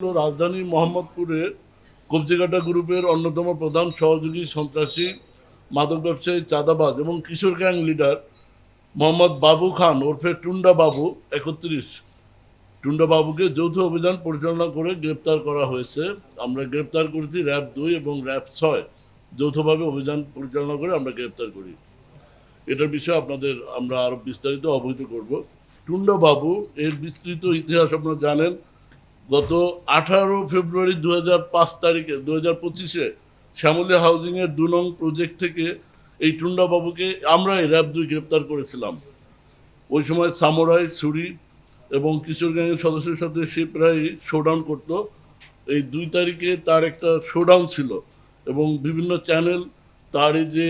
রাজধানী মোহাম্মদপুরে কবজিকাটা গ্রুপের অন্যতম প্রধান সহযোগী সন্ত্রাসী, মাদক ব্যবসায়ী চাঁদাবাজ এবং কিশোর গ্যাং লিডার মোহাম্মদ বাবু খান ওরফে টুন্ডা বাবু একত্রিশ। টুন্ডা বাবুকে যৌথ অভিযান পরিচালনা করে গ্রেপ্তার করা হয়েছে। আমরা গ্রেপ্তার করেছি র্যাব দুই এবং র্যাব ছয়। যৌথভাবে অভিযান পরিচালনা করে আমরা গ্রেপ্তার করি। এটার বিষয়ে আপনাদের আমরা আরও বিস্তারিত অবহিত করব। টুন্ডা বাবু এর বিস্তৃত ইতিহাস আপনারা জানেন। গত আঠারো ফেব্রুয়ারি দু তারিখে দু হাজার পঁচিশে শ্যামলী হাউজিংয়ের দু নং প্রজেক্ট থেকে এই টুন্ডা বাবুকে আমরাই র্যাব দুই গ্রেপ্তার করেছিলাম। ওই সময় সামুরাই, ছুরি এবং কিশোর গ্যাংয়ের সদস্যের সাথে সে প্রায় শোডাউন করতো। এই দুই তারিখে তার একটা শোডাউন ছিল এবং বিভিন্ন চ্যানেল তার এই যে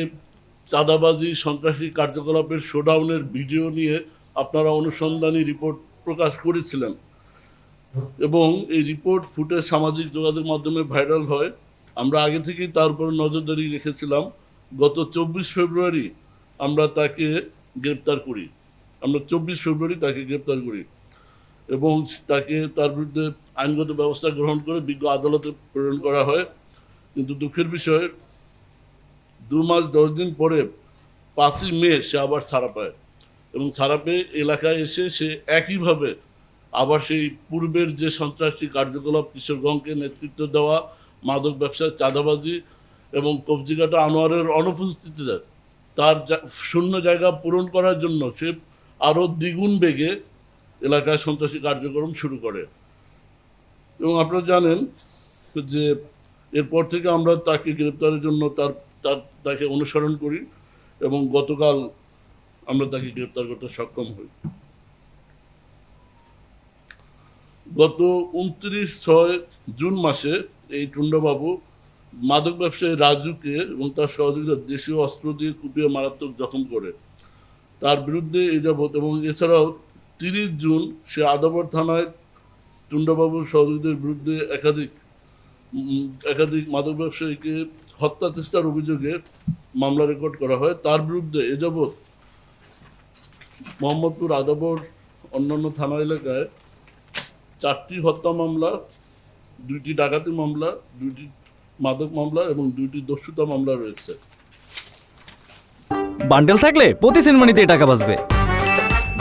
চাঁদাবাজি, সন্ত্রাসী কার্যকলাপের শোডাউনের ভিডিও নিয়ে আপনারা অনুসন্ধানী রিপোর্ট প্রকাশ করেছিলেন। এবং এই রিপোর্ট ফুটেজ সামাজিক যোগাযোগ মাধ্যমে ভাইরাল হয়। আমরা আগে থেকেই তার উপর নজরদারি রেখেছিলাম। গত চব্বিশ ফেব্রুয়ারি আমরা তাকে গ্রেপ্তার করি। আমরা চব্বিশ ফেব্রুয়ারি তাকে গ্রেপ্তার করি এবং তাকে তার বিরুদ্ধে আইনগত ব্যবস্থা গ্রহণ করে বিজ্ঞ আদালতে প্রেরণ করা হয়। কিন্তু দুঃখের বিষয়, দু মাস দশ দিন পরে পাঁচই মে সে আবার ছাড়া পায় এবং ছাড়া পেয়ে এলাকায় এসে সে একইভাবে আবার সেই পূর্বের যে সন্ত্রাসী কার্যকলাপ কিশোরগঞ্জকে নেতৃত্ব দেওয়া, মাদক ব্যবসার চাঁদাবাজি এবং কবজিকাটা আনোয়ারের অনুপস্থিতিতে তার শূন্য জায়গা পূরণ করার জন্য সে আরও দ্বিগুণ বেগে এলাকায় সন্ত্রাসী কার্যক্রম শুরু করে। এবং আপনারা জানেন যে এরপর থেকে আমরা তাকে গ্রেপ্তারের জন্য তার তার, তাকে অনুসরণ করি এবং গতকাল আমরা তাকে গ্রেপ্তার করতে সক্ষম হই। গত উনত্রিশ ছয় জুন মাসে এই টুন্ডাবাবু মাদক ব্যবসায়ী রাজুকে এবং তার সহযোগীরা দেশীয় অস্ত্র দিয়ে কুপিয়ে মারাত্মক জখম করে। তার বিরুদ্ধে এ যাবৎ এবং এছাড়াও তিরিশ জুন সে আদাবর থানায় টুন্ডাবাবুর সহযোগীদের বিরুদ্ধে একাধিক একাধিক মাদক ব্যবসায়ীকে হত্যা চেষ্টার অভিযোগে মামলা রেকর্ড করা হয়। তার বিরুদ্ধে এ যাবৎ মোহাম্মদপুর আদাবর অন্যান্য থানা এলাকায় চারটি হত্যা মামলা দুইটি ডাকাতি মামলা দুইটি মাদক মামলা এবং দুইটি দস্যুতা মামলা রয়েছে। বান্ডেল থাকলে প্রতি সিনেমানিতে টাকা বাঁচবে।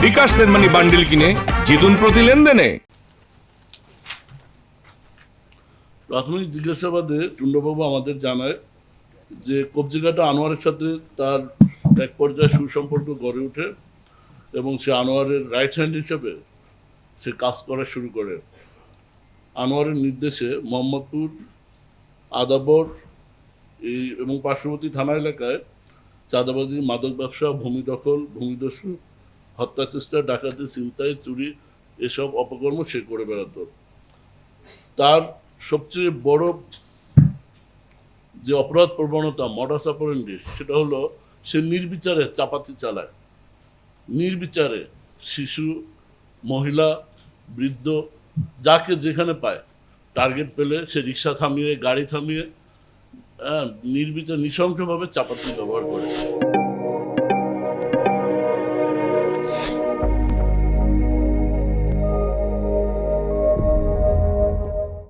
বিকাশ সেনমানি বান্ডিল কিনে জিতুন প্রতি লেনদেনে। প্রাথমিক জিজ্ঞাসাবাদে টুন্ডবাবু আমাদের জানায় যে কবজিঘাটা আনোয়ারের সাথে তার এক পর্যায়ে সুসম্পর্ক গড়ে ওঠে এবং সে আনোয়ারের রাইট হ্যান্ড হিসেবে সে কাজ করা শুরু করে। আনোয়ারের নির্দেশে মোহাম্মদপুর, আদাবর, এই এবং পার্শ্ববর্তী থানা এলাকায় চাঁদাবাজি, মাদক ব্যবসা, ভূমি দখল ভূমিদস্যু হত্যা চেষ্টা, ডাকাতি, ছিনতাই, চুরি এসব অপকর্ম সে করে বেড়াতো। তার সবচেয়ে বড় যে অপরাধ প্রবণতা মডাস অপারেন্ডিস সেটা হলো সে নির্বিচারে চাপাতি চালায়। নির্বিচারে শিশু, মহিলা বৃদ্ধ যাকে যেখানে পায় টার্গেট পেলে সে রিক্সা থামিয়ে, গাড়ি থামিয়ে নির্বিচার, নৃশংসভাবে চাপাতি ব্যবহার করে।